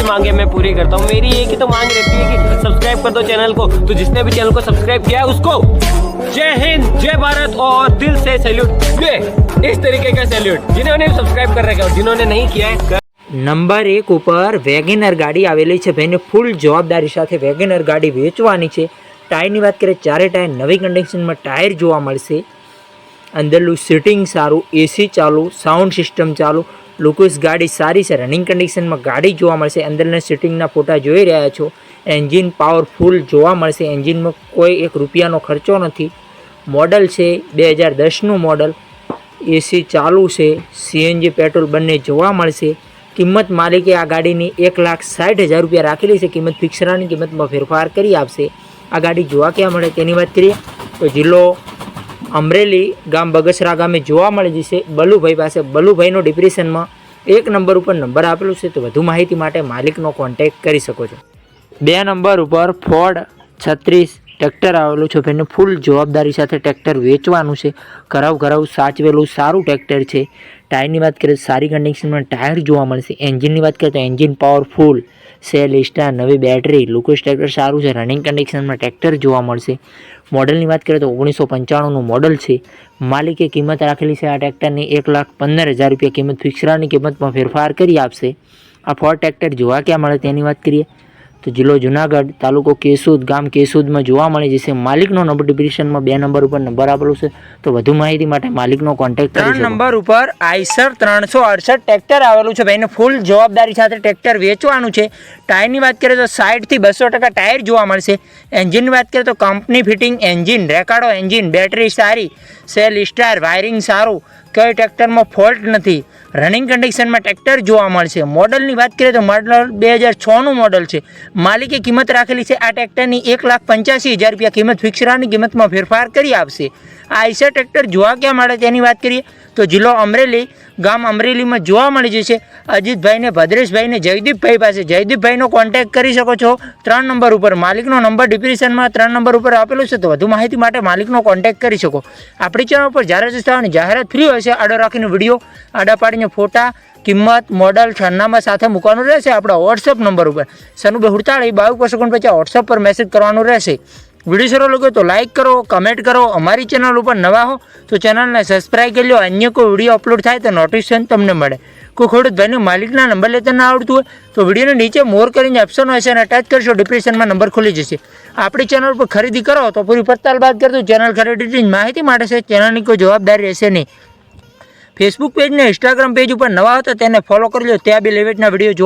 सबकी मांगे मैं पूरी करता हूँ मेरी एक ही तो मांग रहती है कि सब्सक्राइब कर दो चैनल को तो जिसने भी चैनल को सब्सक्राइब किया है उसको जय हिंद जय भारत और दिल से सैल्यूट ये इस तरीके का सैल्यूट जिन्होंने सब्सक्राइब कर रखा है और जिन्होंने नहीं किया है નંબર એક ઉપર વેગેનર ગાડી આવેલી છે ભાઈને ફૂલ જવાબદારી સાથે વેગેનર ગાડી વેચવાની છે ટાયરની વાત કરીએ ચારે ટાયર નવી કન્ડિશનમાં ટાયર જોવા મળશે અંદરનું સિટિંગ સારું એસી ચાલુ સાઉન્ડ સિસ્ટમ ચાલુ લુકસ ગાડી સારી છે રનિંગ કન્ડિશનમાં ગાડી જોવા મળશે, અંદરના સિટિંગના ફોટા જોઈ રહ્યા છો એન્જિન પાવરફુલ જોવા મળશે એન્જિનમાં કોઈ એક રૂપિયાનો ખર્ચો નથી. મોડલ છે, બે હજાર દસનું મોડલ એસી ચાલુ છે સીએનજી પેટ્રોલ બંને જોવા મળશે. કિંમત માલિકે આ ગાડીની એક લાખ સાઠ હજાર રૂપિયા રાખેલી છે, કિંમત ફિક્સરાની કિંમતમાં ફેરફાર કરી આપશે. આ ગાડી જોવા ક્યાં મળે તેની વાત કરીએ, તો જિલ્લો અમરેલી ગામ બગસરા ગામે જોવા મળી જશે. બલુભાઈ પાસે, બલુભાઈનો ડિપ્રેશનમાં એક નંબર ઉપર નંબર આપેલું છે, તો વધુ માહિતી માટે માલિકનો કોન્ટેક્ટ કરી શકો છો. બે નંબર ઉપર ફોર્ડ છત્રીસ ટ્રેક્ટર આવેલું છે ભાઈને ફૂલ જવાબદારી સાથે ટ્રેક્ટર વેચવાનું છે. ઘરાવ ઘરાવ સાચવેલું સારું ટ્રેક્ટર છે. ટાયરની વાત કરીએ તો સારી કન્ડિશનમાં ટાયર જોવા મળશે. એન્જિનની વાત કરીએ તો એન્જિન પાવરફુલ સેલ સ્ટાર નવી બેટરી લુકોસ ટ્રેક્ટર સારું છે રનિંગ કન્ડિશનમાં ટ્રેક્ટર જોવા મળશે. મોડલની વાત કરીએ તો ઓગણીસો પંચાણુંનું મોડલ છે. માલિકે કિંમત રાખેલી છે આ ટ્રેક્ટરની એક લાખ પંદર હજાર રૂપિયા કિંમત ફિક્સરાની કિંમતમાં ફેરફાર કરી આપશે. આ ફોર ટ્રેક્ટર જોવા ક્યાં મળે તેની વાત કરીએ? તો જિલ્લો જુનાગઢ તાલુકો કેસુદ ગામ કેસુદમાં જોવા મળી જશે માલિકનો નંબર ડિપ્રિશનમાં બે નંબર ઉપર નંબર આપેલો છે. તો વધુ માહિતી માટે માલિકનો કોન્ટેક્ટ ત્રણ નંબર ઉપર આઈસર ત્રણસો અડસઠ ટ્રેક્ટર આવેલું છે. ભાઈને ફૂલ જવાબદારી સાથે ટ્રેક્ટર વેચવાનું છે. ટાયરની વાત કરીએ તો સાઠથી બસો ટકા ટાયર જોવા મળશે. એન્જિનની વાત કરીએ તો company fitting engine Ricardo engine battery સારી સેલ સ્ટાર વાયરિંગ સારું. કઈ ટ્રેક્ટરમાં ફોલ્ટ નથી. રનિંગ કન્ડિશનમાં ટ્રેક્ટર જોવા મળશે. મોડલની વાત કરીએ તો મોડલ બે હજાર છનું મોડલ છે. માલિકે કિંમત રાખેલી છે આ ટ્રેક્ટરની એક લાખ પંચ્યાસી હજાર રૂપિયા કિંમત ફિક્સરાની કિંમતમાં ફેરફાર કરી આપશે. આ આઈસર ટ્રેક્ટર જોવા ક્યાં મળે તેની વાત કરીએ તો જિલ્લો અમરેલી ગામ અમરેલીમાં જોવા મળી જશે. અજીતભાઈને, ભદ્રેશભાઈને, જયદીપભાઈ પાસે. જયદીપભાઈનો કોન્ટેક્ટ કરી શકો છો. ત્રણ નંબર ઉપર માલિકનો નંબર ડિપ્રેશનમાં ત્રણ નંબર ઉપર આપેલો છે, તો વધુ માહિતી માટે માલિકનો કોન્ટેક્ટ કરી શકો. આપણી ચેનલ પર જાહેરાત થવાની જાહેરાત ફ્રી હોય છે, આડો રાખીને વીડિયો આડા પાડીને ફોટા, કિંમત મોડલ સરનામા સાથે મૂકવાનું રહેશે આપણા વોટ્સઅપ નંબર ઉપર. સનુભાઈ હુડતાળી બાવીસ વર્ષ ઓગણપચાસ વોટ્સઅપ પર મેસેજ કરવાનું રહેશે. વીડિયો સારો લાગ્યો તો લાઇક કરો કમેન્ટ કરો, અમારી ચેનલ ઉપર નવા હો, તો ચેનલને સબસ્ક્રાઈબ કરી લો, અન્ય કોઈ વીડિયો અપલોડ થાય તો નોટિફિકેશન તમને મળે. કોઈ ખોડું ભાઈને માલિકના નંબર લેતા ના આવડતું હોય, તો વિડીયોને નીચે મોર કરીને ઓપ્શન હોય છે અને ટચ કરશો ડિપ્રેશનમાં નંબર ખુલી જશે. આપણી ચેનલ પર ખરીદી કરો, તો પૂરી પડતાલ બાદ કરતું ચેનલ ખરીદીની માહિતી માટે છે ચેનલની કોઈ જવાબદારી રહેશે નહીં. ફેસબુક પેજ ને ઇન્સ્ટાગ્રામ પેજ ઉપર નવા હતા તેને ફોલો કરી લો, ત્યાં બી લેવેટના વીડિયો જો